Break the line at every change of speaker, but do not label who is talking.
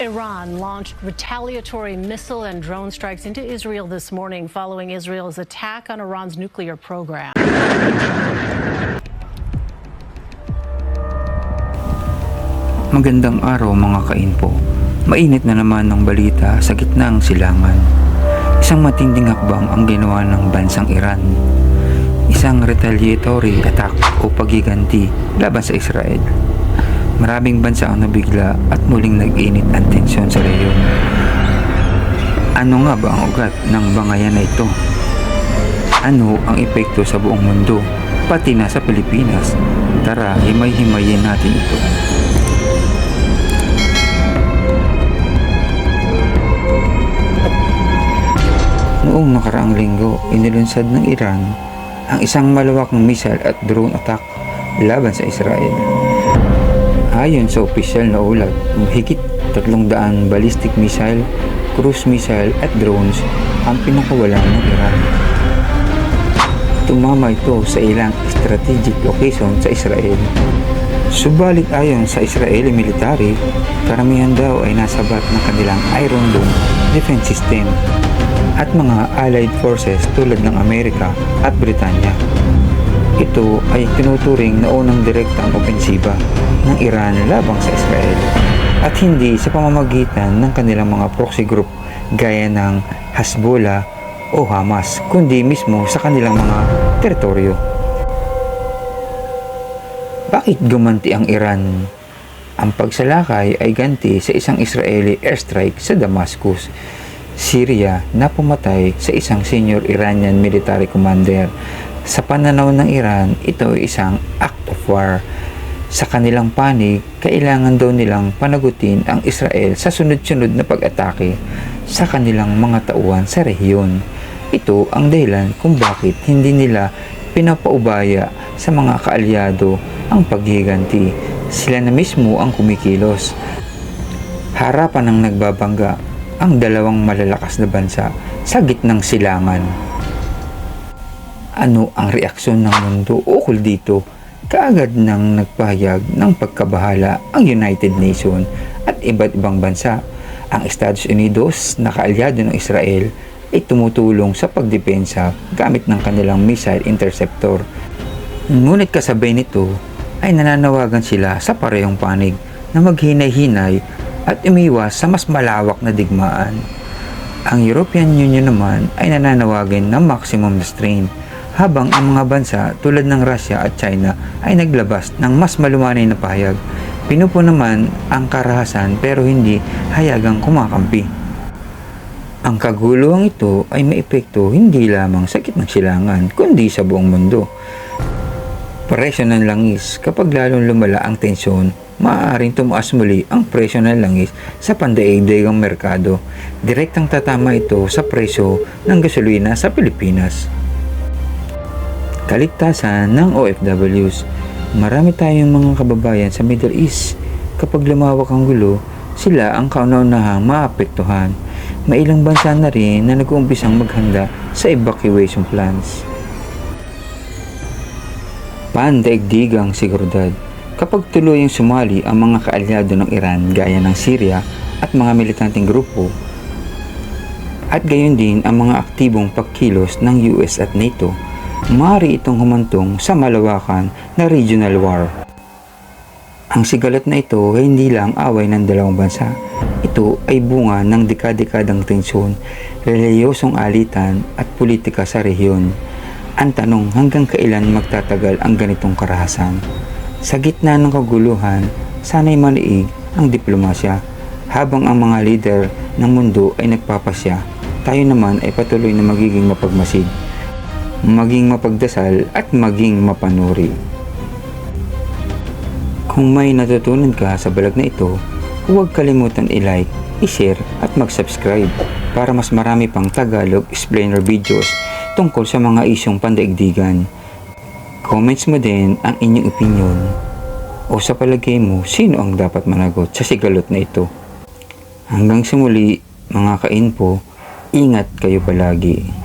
Iran launched retaliatory missile and drone strikes into Israel this morning following Israel's attack on Iran's nuclear program.
Magandang araw mga kainpo. Mainit na naman ng balita sa gitna ng silangan. Isang matinding hakbang ang ginawa ng bansang Iran. Isang retaliatory attack o pagiganti laban sa Israel. Maraming bansa ang nabigla at muling nag-init ang tensyon sa rehiyon. Ano nga ba ang ugat ng bangayan na ito? Ano ang epekto sa buong mundo, pati na sa Pilipinas? Tara, himay-himayin natin ito. Noong nakaraang linggo, inilunsad ng Iran ang isang malawakang missile at drone attack laban sa Israel. Ayon sa opisyal na ulat, higit 300 ballistic missile, cruise missile at drones ang pinakawalan ng Iran. Tumama ito sa ilang strategic location sa Israel. Subalit ayon sa Israeli military, karamihan daw ay nasabat ng kanilang Iron Dome defense system at mga allied forces tulad ng Amerika at Britanya. Ito ay tinuturing na unang direktang opensiba ng Iran labang sa Israel at hindi sa pamamagitan ng kanilang mga proxy group gaya ng Hezbollah o Hamas kundi mismo sa kanilang mga teritoryo. Bakit gumanti ang Iran? Ang pagsalakay ay ganti sa isang Israeli airstrike sa Damascus, Syria na pumatay sa isang senior Iranian military commander. Sa pananaw ng Iran, ito ay isang act of war. Sa kanilang panig, kailangan daw nilang panagutin ang Israel sa sunod-sunod na pag-atake sa kanilang mga tauhan sa rehiyon. Ito ang dahilan kung bakit hindi nila pinapaubaya sa mga kaalyado ang paghiganti. Sila na mismo ang kumikilos. Harapan ng nagbabangga ang dalawang malalakas na bansa sa gitnang silangan. Ano ang reaksyon ng mundo ukol dito? Kaagad nang nagpahayag ng pagkabahala ang United Nations at iba't ibang bansa. Ang Estados Unidos na kaalyado ng Israel ay tumutulong sa pagdepensa gamit ng kanilang missile interceptor. Ngunit kasabay nito ay nananawagan sila sa parehong panig na maghinay-hinay at umiwas sa mas malawak na digmaan. Ang European Union naman ay nananawagan ng maximum restraint habang ang mga bansa tulad ng Russia at China ay naglabas ng mas malumanay na pahayag. Pinupo naman ang karahasan pero hindi hayagang kumakampi. Ang kaguluhang ito ay may epekto hindi lamang sa gitnang silangan kundi sa buong mundo. Presyo ng langis kapag lalong lumala ang tensyon, maaaring tumaas muli ang presyo ng langis sa pandaigdigang merkado. Direktang tatama ito sa presyo ng gasolina sa Pilipinas. Kaligtasan ng OFWs Marami tayong mga kababayan sa Middle East. Kapag lumawak ang gulo, sila ang kauna-unahang maapektuhan. May ilang bansa na rin na nag-uumpisang maghanda sa evacuation plans. Pandaigdigang seguridad Kapag tuluyang sumali ang mga kaalyado ng Iran gaya ng Syria at mga militanteng grupo, at gayon din ang mga aktibong pagkilos ng US at NATO, maaari itong humantong sa malawakan na regional war. Ang sigalat na ito ay hindi lang away ng dalawang bansa. Ito ay bunga ng dekadekadang tensyon, reliyosong alitan at politika sa rehiyon. Ang tanong hanggang kailan magtatagal ang ganitong karahasan? Sa gitna ng kaguluhan, sana'y maliig ang diplomasya. Habang ang mga leader ng mundo ay nagpapasya, tayo naman ay patuloy na magiging mapagmasid maging mapagdasal at maging mapanuri. Kung may natutunan ka sa balag na ito, huwag kalimutan i-like, i-share at mag-subscribe para mas marami pang Tagalog explainer videos tungkol sa mga isyong pandaigdigan. Comments mo din ang inyong opinion o sa palagay mo sino ang dapat managot sa sigalot na ito. Hanggang sa muli mga kainpo, ingat kayo palagi.